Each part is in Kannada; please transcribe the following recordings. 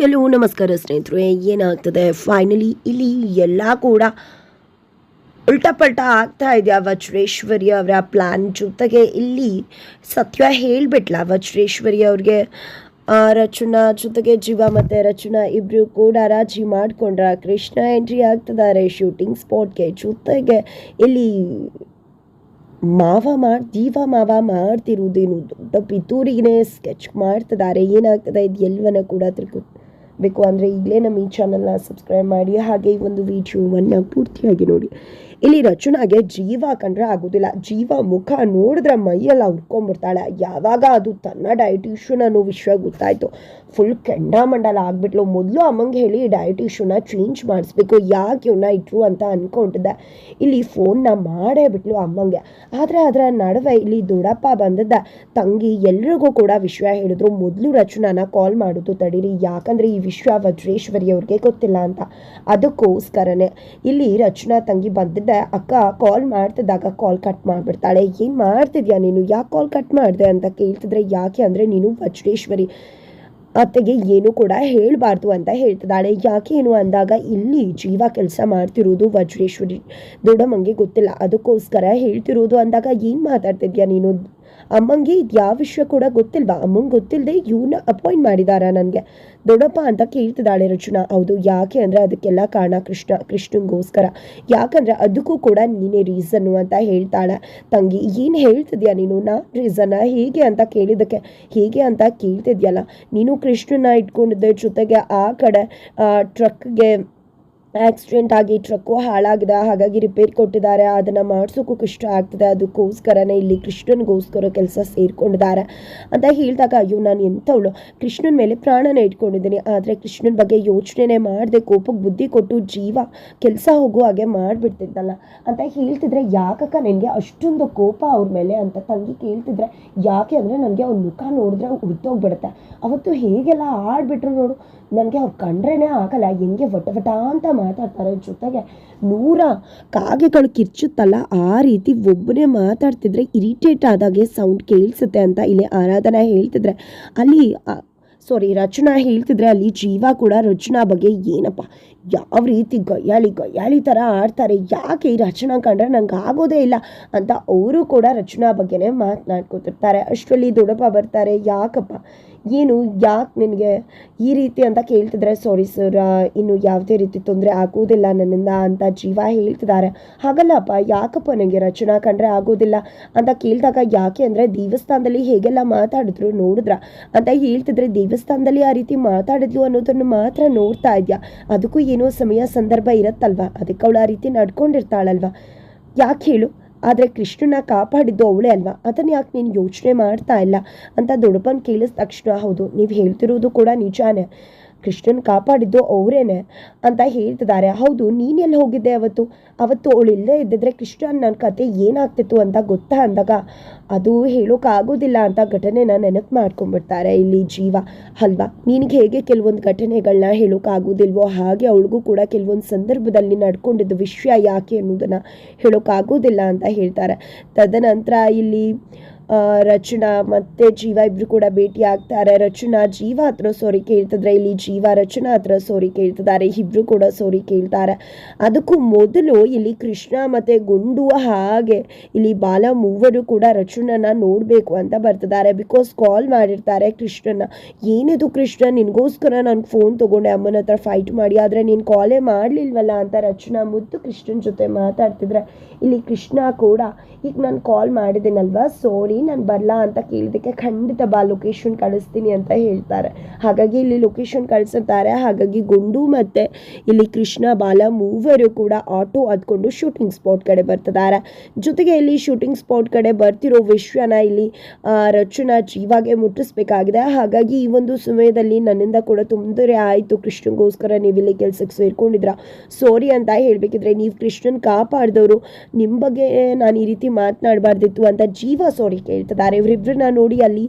ಎಲ್ಲೂ ನಮಸ್ಕಾರ ಸ್ನೇಹಿತರೆ ಏನಾಗ್ತದೆ? ಫೈನಲಿ ಇಲ್ಲಿ ಎಲ್ಲ ಕೂಡ ಉಲ್ಟಪಲ್ಟ ಆಗ್ತಾ ಇದೆಯಾ ವಜ್ರೇಶ್ವರಿ ಅವರ ಪ್ಲ್ಯಾನ್ ಜೊತೆಗೆ. ಇಲ್ಲಿ ಸತ್ಯ ಹೇಳಿಬಿಟ್ಲ ವಜ್ರೇಶ್ವರಿ ಅವ್ರಿಗೆ ಆ, ರಚನಾ ಜೊತೆಗೆ ಜೀವ ಮತ್ತು ರಚನಾ ಇಬ್ಬರು ಕೂಡ ರಾಜಿ ಮಾಡಿಕೊಂಡ್ರ. ಕೃಷ್ಣ ಎಂಟ್ರಿ ಆಗ್ತಿದ್ದಾರೆ ಶೂಟಿಂಗ್ ಸ್ಪಾಟ್ಗೆ ಜೊತೆಗೆ. ಇಲ್ಲಿ ಮಾವ ಮಾಡಿ ಜೀವ ಮಾವ ಮಾಡ್ತಿರುವುದೇನು ದೊಡ್ಡ ಪಿತೂರಿಗೇ ಸ್ಕೆಚ್ ಮಾಡ್ತಿದ್ದಾರೆ. ಏನಾಗ್ತದೆ? ಇದು ಎಲ್ಲವನ್ನ ಕೂಡ ತಿಳ್ಕೊಬೇಕು ಅಂದರೆ ಈಗಲೇ ನಮ್ಮ ಈ ಚಾನಲ್ನ ಸಬ್ಸ್ಕ್ರೈಬ್ ಮಾಡಿ. ಹಾಗೆ ಈ ಒಂದು ವಿಡಿಯೋವನ್ನು ಪೂರ್ತಿಯಾಗಿ ನೋಡಿ. ಇಲ್ಲಿ ರಚನಾಗೆ ಜೀವ ಕಂಡ್ರೆ ಆಗೋದಿಲ್ಲ. ಜೀವ ಮುಖ ನೋಡಿದ್ರೆ ಮೈಯೆಲ್ಲ ಉರ್ಕೊಂಡ್ಬಿಡ್ತಾಳೆ. ಯಾವಾಗ ಅದು ತನ್ನ ಡಯಟಿಷಿಯನ್ ಅನ್ನೋ ವಿಷಯ ಗೊತ್ತಾಯಿತು. ಫುಲ್ ಕೆಂಡಾಮಂಡಲ ಆಗ್ಬಿಟ್ಲು. ಮೊದಲು ಅಮ್ಮಂಗೆ ಹೇಳಿ ಡಯಟಿಷಿಯನ್ನ ಚೇಂಜ್ ಮಾಡಿಸ್ಬೇಕು, ಯಾಕೆ ಇವನ್ನ ಇಟ್ರು ಅಂತ ಅಂದ್ಕೊಂಡಿದ್ದೆ ಇಲ್ಲಿ ಫೋನ್ನ ಮಾಡೇ ಬಿಟ್ಲು ಅಮ್ಮಂಗೆ. ಆದರೆ ಅದರ ನಡುವೆ ಇಲ್ಲಿ ದೊಡ್ಡಪ್ಪ ಬಂದದ್ದ. ತಂಗಿ ಎಲ್ರಿಗೂ ಕೂಡ ವಿಷಯ ಹೇಳಿದ್ರು. ಮೊದಲು ರಚನಾನ ಕಾಲ್ ಮಾಡೋದು ತಡೀರಿ. ಯಾಕಂದರೆ ಈ ವಿಷಯ ವಜ್ರೇಶ್ವರಿ ಅವ್ರಿಗೆ ಗೊತ್ತಿಲ್ಲ ಅಂತ. ಅದಕ್ಕೋಸ್ಕರನೇ ಇಲ್ಲಿ ರಚನಾ ತಂಗಿ ಬಂದಿದ್ದೆ ಅಕ್ಕ ಕಾಲ್ ಮಾಡ್ತಿದ್ದಾಗ ಕಾಲ್ ಕಟ್ ಮಾಡಿಬಿಡ್ತಾಳೆ. ಏನು ಮಾಡ್ತಿದ್ಯಾ ನೀನು? ಯಾಕೆ ಕಾಲ್ ಕಟ್ ಮಾಡಿದೆ? ಅಂತ ಕೇಳ್ತಿದ್ರೆ, ಯಾಕೆ ಅಂದರೆ ನೀನು ವಜ್ರೇಶ್ವರಿ ಅತ್ತೆಗೆ ಏನು ಕೂಡ ಹೇಳಬಾರ್ದು ಅಂತ ಹೇಳ್ತಿದ್ದಾಳೆ. ಯಾಕೆ ಏನು ಅಂದಾಗ, ಇಲ್ಲಿ ಜೀವ ಕೆಲಸ ಮಾಡ್ತಿರೋದು ವಜ್ರೇಶ್ವರಿ. ದೊಡ್ಡಮ್ಮಂಗೆ ಗೊತ್ತಿಲ್ಲ. ಅದಕ್ಕೋಸ್ಕರ ಹೇಳ್ತಿರೋದು ಅಂದಾಗ, ಏನು ಮಾತಾಡ್ತಿದ್ಯಾ ನೀನು? ಅಮ್ಮಂಗೆ ಇದು ಯಾವ ವಿಷಯ ಕೂಡ ಗೊತ್ತಿಲ್ವಾ? ಅಮ್ಮಂಗೆ ಗೊತ್ತಿಲ್ಲದೆ ಇವನ್ನ ಅಪಾಯಿಂಟ್ ಮಾಡಿದಾರ ನನಗೆ. ದೊಡ್ಡಪ್ಪ ಅಂತ ಕೇಳ್ತಿದ್ದಾಳೆ ರಚನಾ. ಹೌದು, ಯಾಕೆ ಅಂದರೆ ಅದಕ್ಕೆಲ್ಲ ಕಾರಣ ಕೃಷ್ಣ, ಕೃಷ್ಣಂಗೋಸ್ಕರ. ಯಾಕಂದರೆ ಅದಕ್ಕೂ ಕೂಡ ನೀನೇ ರೀಸನ್ನು ಅಂತ ಹೇಳ್ತಾಳೆ. ತಂಗಿ, ಏನು ಹೇಳ್ತಿದ್ಯಾ ನೀನು? ನಾ ರೀಸನ್ನ ಹೇಗೆ ಅಂತ ಕೇಳಿದ್ದಕ್ಕೆ. ಹೇಗೆ ಅಂತ ಕೇಳ್ತಿದ್ಯಲ್ಲ? ನೀನು ಕೃಷ್ಣನ ಇಟ್ಕೊಂಡಿದ್ದೆ ಜೊತೆಗೆ ಆ ಕಡೆ ಟ್ರಕ್ಗೆ ಆಕ್ಸಿಡೆಂಟ್ ಆಗಿ ಟ್ರಕ್ಕು ಹಾಳಾಗಿದೆ, ಹಾಗಾಗಿ ರಿಪೇರ್ ಕೊಟ್ಟಿದ್ದಾರೆ. ಅದನ್ನು ಮಾಡಿಸೋಕ್ಕೂ ಕಷ್ಟ ಆಗ್ತದೆ. ಅದಕ್ಕೋಸ್ಕರನೇ ಇಲ್ಲಿ ಕೃಷ್ಣನಿಗೋಸ್ಕರ ಕೆಲಸ ಸೇರಿಕೊಂಡಿದ್ದಾರೆ ಅಂತ ಹೇಳಿದಾಗ, ಅಯ್ಯೋ, ನಾನು ಎಂಥವಳು? ಕೃಷ್ಣನ ಮೇಲೆ ಪ್ರಾಣನ ಇಟ್ಕೊಂಡಿದ್ದೀನಿ. ಆದರೆ ಕೃಷ್ಣನ ಬಗ್ಗೆ ಯೋಚನೆ ಮಾಡದೆ. ಕೋಪಕ್ಕೆ ಬುದ್ಧಿ ಕೊಟ್ಟು ಜೀವ, ಕೆಲಸ ಹೋಗೋ, ಹಾಗೆ ಮಾಡಿಬಿಡ್ತಿದ್ದಲ್ಲ ಅಂತ ಹೇಳ್ತಿದ್ರೆ, ಯಾಕಕ್ಕ ನನಗೆ ಅಷ್ಟೊಂದು ಕೋಪ ಅವ್ರ ಮೇಲೆ ಅಂತ ತಂಗಿ ಕೇಳ್ತಿದ್ರೆ, ಯಾಕೆ ಅಂದರೆ ನನಗೆ ಅವ್ನ ಮುಖ ನೋಡಿದ್ರೆ ಉರ್ತೋಗ್ಬಿಡುತ್ತೆ ಅವತ್ತು ಹೇಗೆಲ್ಲ ಆಡ್ಬಿಟ್ರು ನೋಡು. ನನಗೆ ಅವ್ರು ಕಂಡ್ರೇ ಆಗಲ್ಲ, ಹೆಂಗೆ ವಟ ವಟ ಅಂತ ಮಾತಾಡ್ತಾರೆ. ಜೊತೆಗೆ ನೂರ ಕಾಗೆಗಳು ಕಿರ್ಚುತ್ತಲ್ಲ, ಆ ರೀತಿ ಒಬ್ಬನೇ ಮಾತಾಡ್ತಿದ್ರೆ ಇರಿಟೇಟ್ ಆದಾಗೆ ಸೌಂಡ್ ಕೇಳಿಸುತ್ತೆ ಅಂತ ಇಲ್ಲಿ ಆರಾಧನಾ ಹೇಳ್ತಿದ್ರೆ. ಅಲ್ಲಿ ಸಾರಿ ರಚನಾ ಹೇಳ್ತಿದ್ರೆ ಅಲ್ಲಿ ಜೀವ ಕೂಡ ರಚನಾ ಬಗ್ಗೆ ಏನಪ್ಪ? ಯಾವ ರೀತಿ ಗಯ್ಯಾಳಿ ಗಯ್ಯಾಳಿ ಥರ ಆಡ್ತಾರೆ? ಯಾಕೆ ಈ ರಚನಾ ಕಂಡ್ರೆ ನಂಗೆ ಆಗೋದೇ ಇಲ್ಲ ಅಂತ ಅವರು ಕೂಡ ರಚನಾ ಬಗ್ಗೆನೇ ಮಾತನಾಡ್ಕೊತಿರ್ತಾರೆ. ಅಷ್ಟರಲ್ಲಿ ದೊಡಪ್ಪ ಬರ್ತಾರೆ, ಯಾಕಪ್ಪ? ಏನು, ಯಾಕೆ ನಿನಗೆ ಈ ರೀತಿ ಅಂತ ಕೇಳ್ತಿದ್ರೆ ಸಾರಿ ಸರ್ ಇನ್ನು ಯಾವುದೇ ರೀತಿ ತೊಂದರೆ ಆಗೋದಿಲ್ಲ ನನ್ನಿಂದ ಅಂತ ಜೀವ ಹೇಳ್ತಿದ್ದಾರೆ. ಹಾಗಲ್ಲಪ್ಪ, ಯಾಕಪ್ಪ ನನಗೆ ರಚನಾ ಕಂಡ್ರೆ ಆಗೋದಿಲ್ಲ ಅಂತ ಕೇಳಿದಾಗ ಯಾಕೆ ಅಂದರೆ ದೇವಸ್ಥಾನದಲ್ಲಿ ಹೇಗೆಲ್ಲ ಮಾತಾಡಿದ್ರು ನೋಡಿದ್ರ? ಅಂತ ಹೇಳ್ತಿದ್ರೆ ದೇವಸ್ಥಾನದಲ್ಲಿ ಆ ರೀತಿ ಮಾತಾಡಿದ್ಲು ಅನ್ನೋದನ್ನು ಮಾತ್ರ ನೋಡ್ತಾ ಇದೆಯಾ? ಅದಕ್ಕೂ ಏನೋ ಸಮಯ ಸಂದರ್ಭ ಇರುತ್ತಲ್ವಾ? ಅದಕ್ಕೆ ಅವಳು ಆ ರೀತಿ ನಡ್ಕೊಂಡಿರ್ತಾಳಲ್ವಾ? ಯಾಕೆ ಹೇಳು? ಆದರೆ ಕೃಷ್ಣನ ಕಾಪಾಡಿದ್ದು ಅವಳೇ ಅಲ್ವಾ? ಅದನ್ನು ಯಾಕೆ ನೀನು ಯೋಚನೆ ಮಾಡ್ತಾ ಇಲ್ಲ? ಅಂತ ದೊಡ್ಡಪ್ಪನ ಕೇಳಿಸ್ ತಕ್ಷಣ, ಹೌದು, ನೀವು ಹೇಳ್ತಿರೋದು ಕೂಡ ನಿಜಾನೇ. ಕೃಷ್ಣನ್ ಕಾಪಾಡಿದ್ದು ಅವರೇನೆ ಅಂತ ಹೇಳ್ತಿದ್ದಾರೆ. ಹೌದು, ನೀನೆಲ್ಲಿ ಹೋಗಿದ್ದೆ ಅವತ್ತು? ಅವತ್ತು ಅವಳು ಇಲ್ಲೇ ಇದ್ದಿದ್ರೆ ಕೃಷ್ಣನ್ ನನ್ನ ಕತೆ ಏನಾಗ್ತಿತ್ತು ಅಂತ ಗೊತ್ತಾ ಅಂದಾಗ, ಅದು ಹೇಳೋಕ್ಕಾಗೋದಿಲ್ಲ ಅಂತ ಘಟನೆನ ನೆನಪು ಮಾಡ್ಕೊಂಡ್ಬಿಡ್ತಾರೆ ಇಲ್ಲಿ ಜೀವ. ಅಲ್ವಾ? ನಿನಗೆ ಹೇಗೆ ಕೆಲವೊಂದು ಘಟನೆಗಳನ್ನ ಹೇಳೋಕ್ಕಾಗೋದಿಲ್ವೋ ಹಾಗೆ ಅವಳಿಗೂ ಕೂಡ ಕೆಲವೊಂದು ಸಂದರ್ಭದಲ್ಲಿ ನಡ್ಕೊಂಡಿದ್ದ ವಿಷಯ ಯಾಕೆ ಅನ್ನೋದನ್ನು ಹೇಳೋಕ್ಕಾಗೋದಿಲ್ಲ ಅಂತ ಹೇಳ್ತಾರೆ. ತದನಂತರ ಇಲ್ಲಿ ರಚನಾ ಮತ್ತೆ ಜೀವ ಇಬ್ರು ಕೂಡ ಭೇಟಿ ಆಗ್ತಾರೆ. ರಚನಾ ಜೀವ ಹತ್ರ ಸೋರಿ ಕೇಳ್ತಿದ್ರೆ, ಇಲ್ಲಿ ಜೀವ ರಚನಾ ಹತ್ರ ಸೋರಿ ಕೇಳ್ತಿದ್ದಾರೆ, ಇಬ್ರು ಕೂಡ ಸೋರಿ ಕೇಳ್ತಾರೆ. ಅದಕ್ಕೂ ಮೊದಲು ಇಲ್ಲಿ ಕೃಷ್ಣ ಮತ್ತೆ ಗುಂಡು ಹಾಗೆ ಇಲ್ಲಿ ಬಾಲ ಮೂವರು ಕೂಡ ರಚನನ ನೋಡಬೇಕು ಅಂತ ಬರ್ತಿದ್ದಾರೆ. ಬಿಕಾಸ್ ಕಾಲ್ ಮಾಡಿರ್ತಾರೆ ಕೃಷ್ಣನ. ಏನಿದು ಕೃಷ್ಣ, ನಿನಗೋಸ್ಕರ ನಾನು ಫೋನ್ ತಗೊಂಡೆ, ಅಮ್ಮನ ಹತ್ರ ಫೈಟ್ ಮಾಡಿ, ಆದರೆ ನೀನು ಕಾಲೇ ಮಾಡಲಿಲ್ವಲ್ಲ ಅಂತ ರಚನಾ ಮುದ್ದು ಕೃಷ್ಣನ ಜೊತೆ ಮಾತಾಡ್ತಿದ್ರೆ, ಇಲ್ಲಿ ಕೃಷ್ಣ ಕೂಡ, ಈಗ ನಾನು ಕಾಲ್ ಮಾಡಿದ್ದೀನಲ್ವಾ ಸಾರಿ ನಾನು ಬರಲಾ ಅಂತ ಕೇಳಿದ್ದಕ್ಕೆ ಖಂಡಿತ ಬಾ ಲೊಕೇಶನ್ ಕಳಿಸ್ತೀನಿ ಅಂತ ಹೇಳ್ತಾರೆ. ಹಾಗಾಗಿ ಇಲ್ಲಿ ಲೊಕೇಶನ್ ಕಳಿಸಿರ್ತಾರೆ. ಹಾಗಾಗಿ ಗುಂಡು ಮತ್ತು ಇಲ್ಲಿ ಕೃಷ್ಣ, ಬಾಲ ಮೂವರು ಕೂಡ ಆಟೋ ಹತ್ಕೊಂಡು ಶೂಟಿಂಗ್ ಸ್ಪಾಟ್ ಕಡೆ ಬರ್ತಿದ್ದಾರೆ. ಜೊತೆಗೆ ಇಲ್ಲಿ ಶೂಟಿಂಗ್ ಸ್ಪಾಟ್ ಕಡೆ ಬರ್ತಿರೋ ವಿಶ್ವನ ಇಲ್ಲಿ ರಚನ ಜೀವಾಗೆ ಮುಟ್ಟಿಸ್ಬೇಕಾಗಿದೆ. ಹಾಗಾಗಿ ಈ ಒಂದು ಸಮಯದಲ್ಲಿ ನನ್ನಿಂದ ಕೂಡ ತೊಂದರೆ ಆಯಿತು. ಕೃಷ್ಣಗೋಸ್ಕರ ನೀವು ಇಲ್ಲಿ ಕೆಲ್ಸಕ್ಕೆ ಸೇರ್ಕೊಂಡಿದ್ರ ಸಾರಿ ಅಂತ ಹೇಳಬೇಕಿದ್ರೆ ನೀವು ಕೃಷ್ಣನ್ ಕಾಪಾಡಿದವರು ನಿಮ್ಮ ಬಗ್ಗೆ ನಾನು ಈ ರೀತಿ ಮಾತನಾಡಬಾರ್ದಿತ್ತು ಅಂತ ಜೀವ ಸಾರಿ ಕೇಳ್ತಿದ್ದಾರೆ. ಇವರಿಬ್ಬರನ್ನ ನೋಡಿ ಅಲ್ಲಿ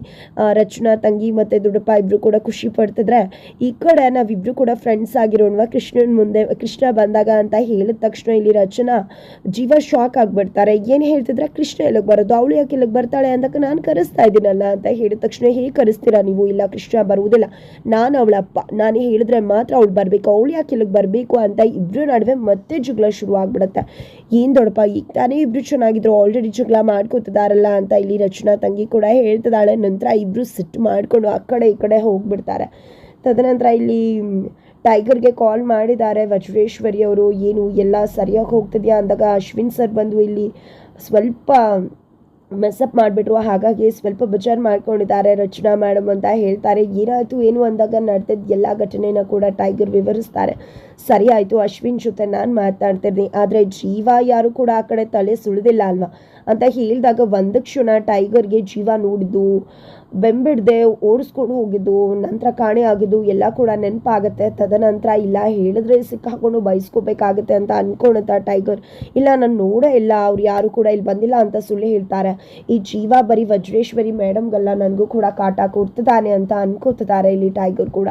ರಚನಾ, ತಂಗಿ ಮತ್ತು ದೊಡ್ಡಪ್ಪ ಇಬ್ಬರು ಕೂಡ ಖುಷಿ ಪಡ್ತಿದ್ರೆ, ಈ ಕಡೆ ನಾವಿಬ್ರು ಕೂಡ ಫ್ರೆಂಡ್ಸ್ ಆಗಿರೋಣವ? ಕೃಷ್ಣನ ಮುಂದೆ, ಕೃಷ್ಣ ಬಂದಾಗ ಅಂತ ಹೇಳಿದ ತಕ್ಷಣ ಇಲ್ಲಿ ರಚನಾ ಜೀವ ಶಾಕ್ ಆಗಿಬಿಡ್ತಾರೆ. ಏನು ಹೇಳ್ತಿದ್ರೆ? ಕೃಷ್ಣ ಎಲ್ಲಿಗೆ ಬರೋದು? ಅವಳು ಯಾಕೆ ಇಲ್ಲಿಗೆ ಬರ್ತಾಳೆ ಅಂದಾಗ ನಾನು ಕರೆಸ್ತಾ ಇದ್ದೀನಲ್ಲ ಅಂತ ಹೇಳಿದ ತಕ್ಷಣ ಹೇಗೆ ಕರೆಸ್ತೀರಾ ನೀವು? ಇಲ್ಲ, ಕೃಷ್ಣ ಬರುವುದಿಲ್ಲ. ನಾನು ಅವಳ ಅಪ್ಪ. ನಾನು ಹೇಳಿದ್ರೆ ಮಾತ್ರ ಅವಳು ಬರಬೇಕು. ಅವಳು ಯಾಕೆ ಇಲ್ಲಿಗೆ ಬರಬೇಕು ಅಂತ ಇಬ್ಬರ ನಡುವೆ ಮತ್ತೆ ಜಗಳ ಶುರು ಆಗ್ಬಿಡುತ್ತೆ. ಏನು ದೊಡ್ಡಪ್ಪ, ಈಗ ತಾನೇ ಇಬ್ರು ಚೆನ್ನಾಗಿದ್ರು ಆಲ್ರೆಡಿ ಜಗಳ ಮಾಡ್ಕೊತಿದಾರಲ್ಲ ಅಂತ ಇಲ್ಲಿ ರಚನಾ ತಂಗಿ ಕೂಡ ಹೇಳ್ತಿದ್ದಾಳೆ, ನಂತರ ಇಬ್ಬರು ಸಿಟ್ಟು ಮಾಡಿಕೊಂಡು ಆ ಕಡೆ ಈ ಕಡೆ ಹೋಗ್ಬಿಡ್ತಾರೆ. ತದನಂತರ ಇಲ್ಲಿ ಟೈಗರ್ಗೆ ಕಾಲ್ ಮಾಡಿದ್ದಾರೆ, ವಜ್ರೇಶ್ವರಿ ಅವರು, ಏನು, ಎಲ್ಲ ಸರಿಯಾಗಿ ಹೋಗ್ತಿದೆಯಾ ಅಂದಾಗ ಅಶ್ವಿನ್ ಸರ್ ಬಂದು ಇಲ್ಲಿ ಸ್ವಲ್ಪ ಮೆಸಪ್ ಮಾಡಿಬಿಟ್ರು, ಹಾಗಾಗಿ ಸ್ವಲ್ಪ ಬಜಾರ್ ಮಾಡ್ಕೊಂಡಿದ್ದಾರೆ, ರಚನಾ ಮೇಡಮ್ ಅಂತ ಹೇಳ್ತಾರೆ. ಏನಾಯಿತು, ಏನು ಅಂದಾಗ ನಡೆದಿದ್ದ ಎಲ್ಲ ಘಟನೆನ ಕೂಡ ಟೈಗರ್ ವಿವರಿಸ್ತಾರೆ. ಸರಿ ಆಯಿತು, ಅಶ್ವಿನ್ ಜೊತೆ ನಾನು ಮಾತಾಡ್ತಿರ್ತೀನಿ. ಆದರೆ ಜೀವ ಯಾರು ಕೂಡ ಆ ಕಡೆ ತಲೆ ಸುಳಿದಿಲ್ಲ ಅಲ್ವಾ? ಅಂತ ಹೇಳಿದಾಗ ಒಂದು ಕ್ಷಣ ಟೈಗರ್ಗೆ ಜೀವ ನೋಡಿದ್ದು, ಬೆಂಬಿಡ್ದೆ ಓಡಿಸ್ಕೊಂಡು ಹೋಗಿದ್ದು, ನಂತರ ಕಾಣೆ ಆಗಿದ್ದು, ಎಲ್ಲ ಕೂಡ ನೆನಪಾಗುತ್ತೆ. ತದನಂತರ ಇಲ್ಲ, ಹೇಳಿದ್ರೆ ಸಿಕ್ಕಾಕೊಂಡು ಬಯಸ್ಕೋಬೇಕಾಗತ್ತೆ ಅಂತ ಅನ್ಕೊಳತ್ತ ಟೈಗರ್. ಇಲ್ಲ, ನಾನು ನೋಡೇ ಇಲ್ಲ, ಅವ್ರು ಯಾರು ಕೂಡ ಇಲ್ಲಿ ಬಂದಿಲ್ಲ ಅಂತ ಸುಳ್ಳು ಹೇಳ್ತಾರೆ. ಈ ಜೀವ ಬರೀ ವಜ್ರೇಶ್ವರಿ ಮೇಡಮ್ಗೆಲ್ಲ, ನನಗೂ ಕೂಡ ಕಾಟ ಕೊಡ್ತಿದ್ದಾನೆ ಅಂತ ಅನ್ಕೋತಿದ್ದಾರೆ ಇಲ್ಲಿ ಟೈಗರ್ ಕೂಡ.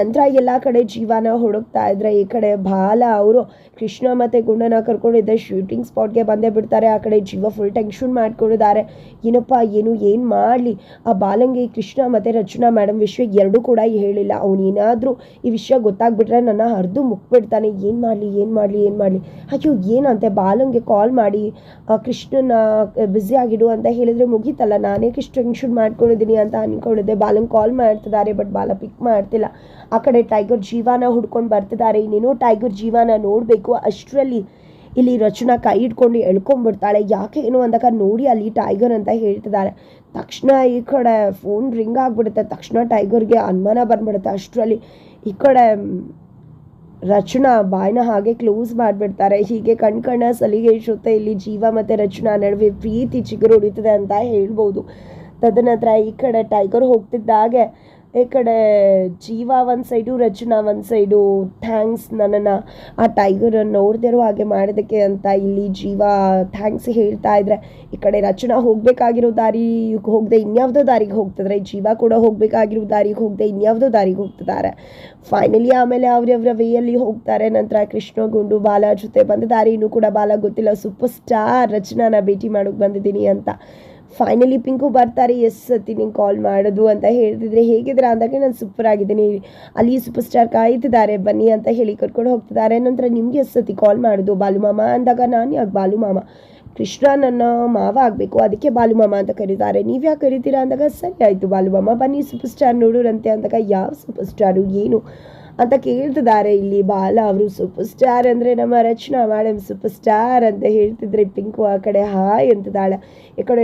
ನಂತರ ಎಲ್ಲ ಕಡೆ ಜೀವನ ಹುಡುಕ್ತಾ ಇದ್ರೆ ಈ ಕಡೆ ಬಾಲ, ಅವರು ಕೃಷ್ಣ ಮತ್ತೆ ಗುಂಡನ ಕರ್ಕೊಂಡಿದ್ದೆ ಶೂಟಿಂಗ್ ಸ್ಪಾಟ್ಗೆ ಬಂದೇ ಬಿಡ್ತಾರೆ. ಆ ಕಡೆ ಜೀವ ಫುಲ್ ಟೆನ್ಷನ್ ಮಾಡ್ಕೊಂಡಿದ್ದಾರೆ. ಏನಪ್ಪ, ಏನು ಏನು ಮಾಡಲಿ? ಆ ಬಾಲಂಗೆ ಕೃಷ್ಣ ಮತ್ತೆ ರಚನಾ ಮೇಡಮ್ ವಿಷಯ ಎರಡೂ ಕೂಡ ಹೇಳಿಲ್ಲ. ಅವನೇನಾದರೂ ಈ ವಿಷಯ ಗೊತ್ತಾಗ್ಬಿಟ್ರೆ ನನ್ನ ಹರಿದು ಮುಕ್ಬಿಡ್ತಾನೆ ಏನು ಮಾಡಲಿ ಏನು ಮಾಡಲಿ ಏನು ಮಾಡಲಿ? ಅಯ್ಯೋ, ಏನಂತೆ? ಬಾಲಂಗೆ ಕಾಲ್ ಮಾಡಿ ಕೃಷ್ಣನ ಬ್ಯುಸಿ ಆಗಿಡು ಅಂತ ಹೇಳಿದ್ರೆ ಮುಗೀತಲ್ಲ. ನಾನೇ ಕೃಷ್ಣ ಟೆನ್ಷನ್ ಮಾಡ್ಕೊಂಡಿದ್ದೀನಿ ಅಂತ ಅನ್ಕೊಂಡಿದ್ದೆ. ಬಾಲಂಗೆ ಕಾಲ್ ಮಾಡ್ತಿದ್ದಾರೆ ಬಟ್ ಬಾಲ ಪಿಕ್ ಮಾಡ್ತಿಲ್ಲ. ಆ ಕಡೆ ಟೈಗರ್ ಜೀವನ ಹುಡ್ಕೊಂಡು ಬರ್ತಿದ್ದಾರೆ. ಇನ್ನೇನೋ ಟೈಗರ್ ಜೀವನ ನೋಡಬೇಕು, ಅಷ್ಟರಲ್ಲಿ ಇಲ್ಲಿ ರಚನಾ ಕೈ ಹಿಡ್ಕೊಂಡು ಎಳ್ಕೊಂಡ್ಬಿಡ್ತಾಳೆ. ಯಾಕೆ ಏನು ಅಂದಾಗ ನೋಡಿ ಅಲ್ಲಿ ಟೈಗರ್ ಅಂತ ಹೇಳ್ತಿದ್ದಾರೆ. ತಕ್ಷಣ ಈ ಕಡೆ ಫೋನ್ ರಿಂಗ್ ಆಗಿಬಿಡುತ್ತೆ. ತಕ್ಷಣ ಟೈಗರ್ಗೆ ಅನುಮಾನ ಬಂದ್ಬಿಡುತ್ತೆ ಅಷ್ಟರಲ್ಲಿ. ಈ ಕಡೆ ರಚನಾ ಬಾಯ್ನ ಹಾಗೆ ಕ್ಲೋಸ್ ಮಾಡಿಬಿಡ್ತಾರೆ. ಹೀಗೆ ಕಣ್ ಕಣ್ಣ ಸಲಿಗೆ ಜೊತೆ ಇಲ್ಲಿ ಜೀವ ಮತ್ತು ರಚನಾ ನಡುವೆ ಪ್ರೀತಿ ಚಿಗುರು ಹೊಡಿತದೆ ಅಂತ ಹೇಳ್ಬೋದು. ತದನಂತರ ಈ ಕಡೆ ಟೈಗರ್ ಹೋಗ್ತಿದ್ದಾಗೆ ಈ ಕಡೆ ಜೀವ ಒಂದು ಸೈಡು, ರಚನಾ ಒಂದು ಸೈಡು, ಥ್ಯಾಂಕ್ಸ್ ನನ್ನನ್ನು ಆ ಟೈಗರ್ ನೋಡ್ದಿರೋ ಹಾಗೆ ಮಾಡೋದಕ್ಕೆ ಅಂತ ಇಲ್ಲಿ ಜೀವ ಥ್ಯಾಂಕ್ಸ್ ಹೇಳ್ತಾ ಇದ್ರೆ. ಈ ಕಡೆ ರಚನಾ ಹೋಗಬೇಕಾಗಿರೋ ದಾರಿ ಹೋಗದೆ ಇನ್ಯಾವುದೋ ದಾರಿಗೆ ಹೋಗ್ತಿದ್ರೆ. ಜೀವ ಕೂಡ ಹೋಗಬೇಕಾಗಿರೋ ದಾರಿಗೆ ಹೋಗದೆ ಇನ್ಯಾವುದೋ ದಾರಿಗೆ ಹೋಗ್ತಿದ್ದಾರೆ. ಫೈನಲಿ ಆಮೇಲೆ ಅವ್ರವ್ರ ವೇಯಲ್ಲಿ ಹೋಗ್ತಾರೆ. ನಂತರ ಕೃಷ್ಣ, ಗುಂಡು, ಬಾಲ ಜೊತೆ ಬಂದ ದಾರಿನೂ ಕೂಡ ಬಾಲ ಗೊತ್ತಿಲ್ಲ. ಸೂಪರ್ ಸ್ಟಾರ್ ರಚನಾನ ಭೇಟಿ ಮಾಡೋಕೆ ಬಂದಿದ್ದೀನಿ ಅಂತ. ಫೈನಲಿ ಪಿಂಕು ಬರ್ತಾರೆ ಎಸ್ ಸತಿ ನಿಂಗೆ ಕಾಲ್ ಮಾಡೋದು ಅಂತ ಹೇಳ್ತಿದ್ರೆ ಹೇಗಿದ್ರೆ? ಅಂದಾಗ ನಾನು ಸೂಪರ್ ಆಗಿದ್ದೀನಿ. ಅಲ್ಲಿ ಸೂಪರ್ ಸ್ಟಾರ್ ಕಾಯ್ತಿದ್ದಾರೆ. ಬನ್ನಿ ಅಂತ ಹೇಳಿ ಕರ್ಕೊಂಡು ಹೋಗ್ತಿದ್ದಾರೆ. ನಂತರ ನಿಮ್ಗೆ ಎಸ್ ಸತಿ ಕಾಲ್ ಮಾಡೋದು, ಬಾಲು ಮಾಮ ಅಂದಾಗ ನಾನು ಯಾಕೆ ಬಾಲು ಮಾಮ? ಕೃಷ್ಣ ನನ್ನ ಮಾವ ಆಗಬೇಕು. ಅದಕ್ಕೆ ಬಾಲು ಮಾಮ ಅಂತ ಕರೀತಾರೆ. ನೀವು ಯಾಕೆ ಕರಿತೀರಾ ಅಂದಾಗ, ಸರಿ ಆಯಿತು ಬಾಲು ಮಾಮ, ಬನ್ನಿ ಸೂಪರ್ ಸ್ಟಾರ್ ನೋಡೋರಂತೆ ಅಂದಾಗ, ಯಾವ ಸೂಪರ್ ಸ್ಟಾರು ಏನು? ಅಂತ ಕೇಳ್ತಿದ್ದಾರೆ. ಇಲ್ಲಿ ಬಾಲ ಅವರು ಸೂಪರ್ ಸ್ಟಾರ್ ಅಂದರೆ ನಮ್ಮ ರಚನಾ ಮೇಡಮ್ ಸೂಪರ್ ಸ್ಟಾರ್ ಅಂತ ಹೇಳ್ತಿದ್ರೆ ಪಿಂಕು ಆ ಕಡೆ ಹಾಯ್ ಅಂತಿದ್ದಾಳೆ. ಈ ಕಡೆ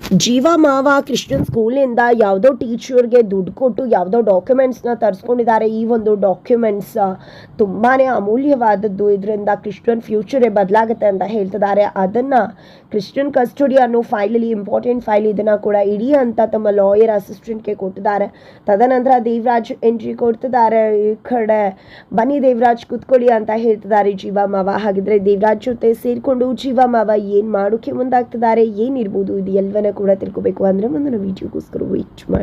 ಜೀವ ಮಾವ ಕ್ರಿಶ್ಚಿಯನ್ ಸ್ಕೂಲಿಂದ ಯಾವುದೋ ಟೀಚರ್ಗೆ ದುಡ್ಡು ಕೊಟ್ಟು ಯಾವುದೋ ಡಾಕ್ಯುಮೆಂಟ್ಸ್ನ ತರಿಸ್ಕೊಂಡಿದ್ದಾರೆ. ಈ ಒಂದು ಡಾಕ್ಯುಮೆಂಟ್ಸ್ ತುಂಬಾ ಅಮೂಲ್ಯವಾದದ್ದು. ಇದರಿಂದ ಕ್ರಿಶ್ಚಿಯನ್ ಫ್ಯೂಚರೇ ಬದಲಾಗುತ್ತೆ ಅಂತ ಹೇಳ್ತಿದ್ದಾರೆ. ಅದನ್ನು ಕ್ರಿಶ್ಚಿಯನ್ ಕಸ್ಟಡಿ ಅನ್ನೋ ಫೈಲಲ್ಲಿ, ಇಂಪಾರ್ಟೆಂಟ್ ಫೈಲ್ ಇದನ್ನು ಕೂಡ ಇಡಿ ಅಂತ ತಮ್ಮ ಲಾಯರ್ ಅಸಿಸ್ಟೆಂಟ್ಗೆ ಕೊಟ್ಟಿದ್ದಾರೆ. ತದನಂತರ ದೇವರಾಜ್ ಎಂಟ್ರಿ ಕೊಡ್ತಿದ್ದಾರೆ. ಈ ಕಡೆ ಬನ್ನಿ ದೇವರಾಜ್ ಕೂತ್ಕೊಳ್ಳಿ ಅಂತ ಹೇಳ್ತಿದ್ದಾರೆ ಜೀವ ಮಾವ. ಹಾಗಿದ್ರೆ ದೇವರಾಜ್ ಜೊತೆ ಸೇರಿಕೊಂಡು ಜೀವ ಮಾವ ಏನು ಮಾಡೋಕ್ಕೆ ಮುಂದಾಗ್ತಿದ್ದಾರೆ? ಏನಿರ್ಬೋದು? ಇದು ಎಲ್ಲವನ್ನ ಕೂಡ ತಿಳ್ಕೊಬೇಕು. ಅಂದರೆ ಮುಂದಿನ ವೀಡಿಯೋಗೋಸ್ಕರ ವೆಯ್ಟ್ ಮಾಡಿ